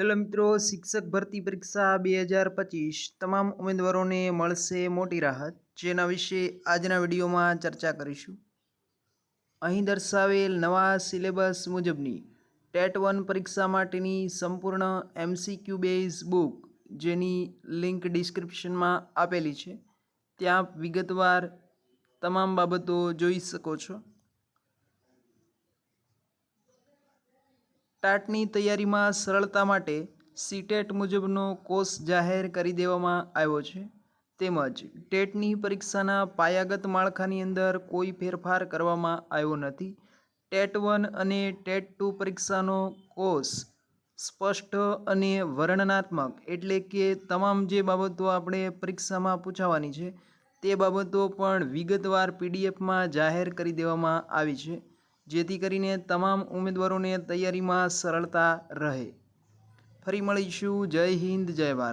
Hello મિત્રો, શિક્ષક ભરતી પરીક્ષા બે હજાર પચીસ તમામ ઉમેદવારોને મળશે મોટી રાહત. જેના વિશે આજના વિડીયોમાં ચર્ચા કરીશું. અહીં દર્શાવેલ નવા સિલેબસ મુજબની ટેટ વન પરીક્ષા માટેની સંપૂર્ણ M C Q base book જેની લિંક ડિસ્ક્રિપ્શનમાં આપેલી છે. ત્યાં વિગતવાર તમામ બાબતો જોઈ શકો છો. ટાટની તૈયારીમાં સરળતા માટે સીટેટ મુજબનો કોર્સ જાહેર કરી દેવામાં આવ્યો છે. તેમજ ટેટની પરીક્ષાના પાયાગત માળખાની અંદર કોઈ ફેરફાર કરવામાં આવ્યો નથી. ટેટ વન અને ટેટ ટુ પરીક્ષાનો કોર્સ સ્પષ્ટ અને વર્ણનાત્મક એટલે કે તમામ જે બાબતો આપણે પરીક્ષામાં પૂછાવાની છે તે બાબતો પણ વિગતવાર પીડીએફમાં જાહેર કરી દેવામાં આવી છે. જેથી કરીને તમામ ઉમેદવારોને તૈયારીમાં સરળતા રહે. ફરી મળીશું. જય હિન્દ જય ભારત.